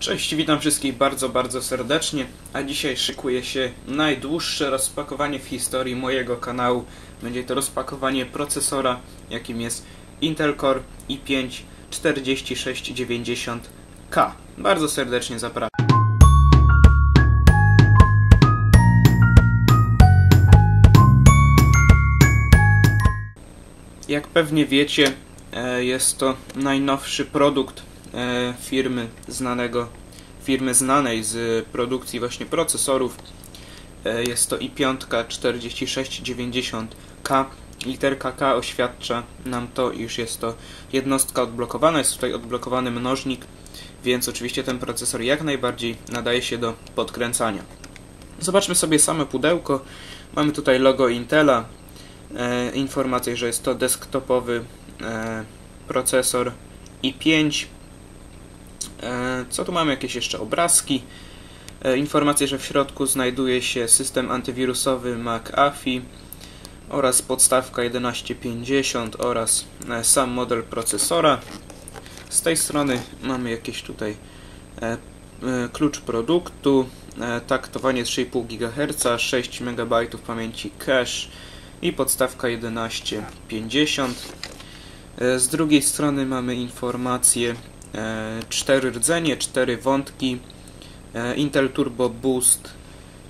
Cześć, witam wszystkich bardzo, bardzo serdecznie, a dzisiaj szykuje się najdłuższe rozpakowanie w historii mojego kanału. Będzie to rozpakowanie procesora, jakim jest Intel Core i5 4690K. Bardzo serdecznie zapraszam. Jak pewnie wiecie, e, jest to najnowszy produkt firmy znanego, firmy znanej z produkcji właśnie procesorów. E, Jest to i5 4690K. Literka K oświadcza nam to, iż jest to jednostka odblokowana. Jest tutaj odblokowany mnożnik, więc oczywiście ten procesor jak najbardziej nadaje się do podkręcania. Zobaczmy sobie same pudełko. Mamy tutaj logo Intela, e, informację, że jest to desktopowy e, procesor i5. Co tu mamy? Jakieś jeszcze obrazki. E, informacje, że w środku znajduje się system antywirusowy McAfee oraz podstawka 1150 oraz e, sam model procesora. Z tej strony mamy jakieś tutaj e, klucz produktu, taktowanie z 3,5 GHz, 6 MB pamięci cache i podstawka 1150. E, Z drugiej strony mamy informacje, cztery rdzenie, cztery wątki, e, Intel Turbo Boost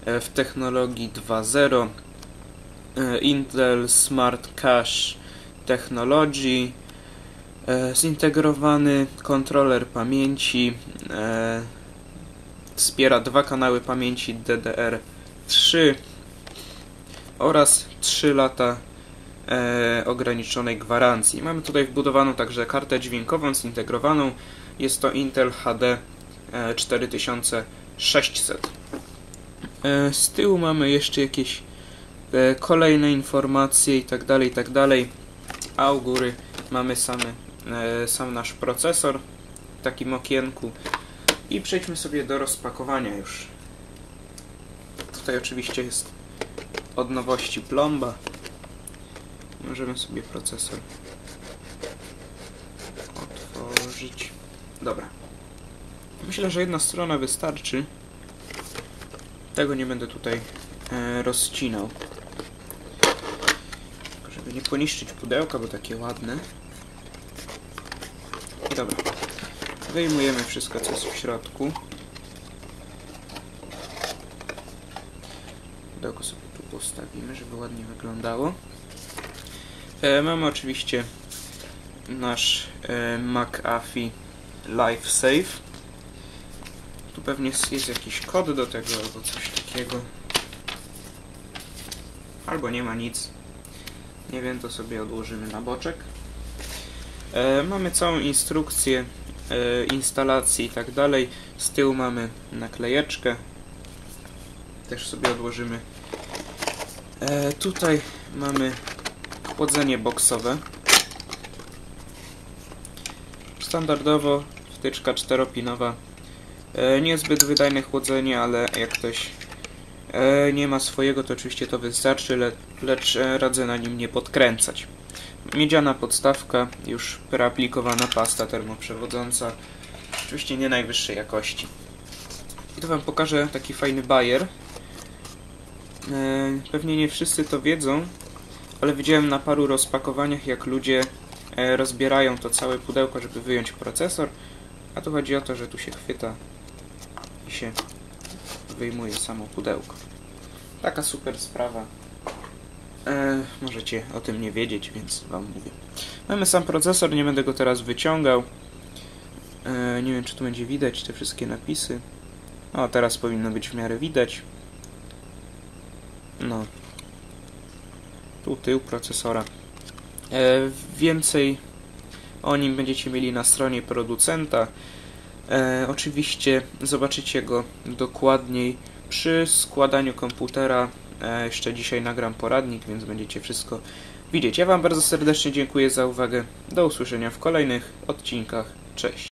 e, w technologii 2.0, e, Intel Smart Cache Technology, e, zintegrowany kontroler pamięci, e, wspiera dwa kanały pamięci DDR3 oraz 3 lata e, ograniczonej gwarancji. Mamy tutaj wbudowaną także kartę dźwiękową zintegrowaną. Jest to Intel HD e, 4600. E, z tyłu mamy jeszcze jakieś e, kolejne informacje i tak dalej, i tak dalej. A u góry mamy same, e, sam nasz procesor w takim okienku. I przejdźmy sobie do rozpakowania już. Tutaj oczywiście jest od nowości plomba. Możemy sobie procesor otworzyć. Dobra. Myślę, że jedna strona wystarczy. Tego nie będę tutaj e, rozcinał. Żeby nie poniszczyć pudełka, bo takie ładne. Dobra. Wyjmujemy wszystko, co jest w środku. Pudełko sobie tu postawimy, żeby ładnie wyglądało. E, mamy oczywiście nasz e, McAfee Life Save. Tu pewnie jest, jakiś kod do tego albo coś takiego. Albo nie ma nic. Nie wiem, to sobie odłożymy na boczek. E, mamy całą instrukcję e, instalacji i tak dalej. Z tyłu mamy naklejeczkę. Też sobie odłożymy. E, tutaj mamy chłodzenie boksowe. Standardowo wtyczka czteropinowa. E, niezbyt wydajne chłodzenie, ale jak ktoś e, nie ma swojego, to oczywiście to wystarczy, le, lecz e, radzę na nim nie podkręcać. Miedziana podstawka, już preaplikowana pasta termoprzewodząca. Oczywiście nie najwyższej jakości. I tu Wam pokażę taki fajny bajer. E, pewnie nie wszyscy to wiedzą, ale widziałem na paru rozpakowaniach, jak ludzie e, rozbierają to całe pudełko, żeby wyjąć procesor. A tu chodzi o to, że tu się chwyta i się wyjmuje samo pudełko. Taka super sprawa. E, możecie o tym nie wiedzieć, więc Wam mówię. Mamy sam procesor, nie będę go teraz wyciągał. E, nie wiem, czy tu będzie widać te wszystkie napisy. O, teraz powinno być w miarę widać. No. Tu tył procesora. E, więcej o nim będziecie mieli na stronie producenta. E, oczywiście zobaczycie go dokładniej przy składaniu komputera. E, jeszcze dzisiaj nagram poradnik, więc będziecie wszystko widzieć. Ja Wam bardzo serdecznie dziękuję za uwagę. Do usłyszenia w kolejnych odcinkach. Cześć.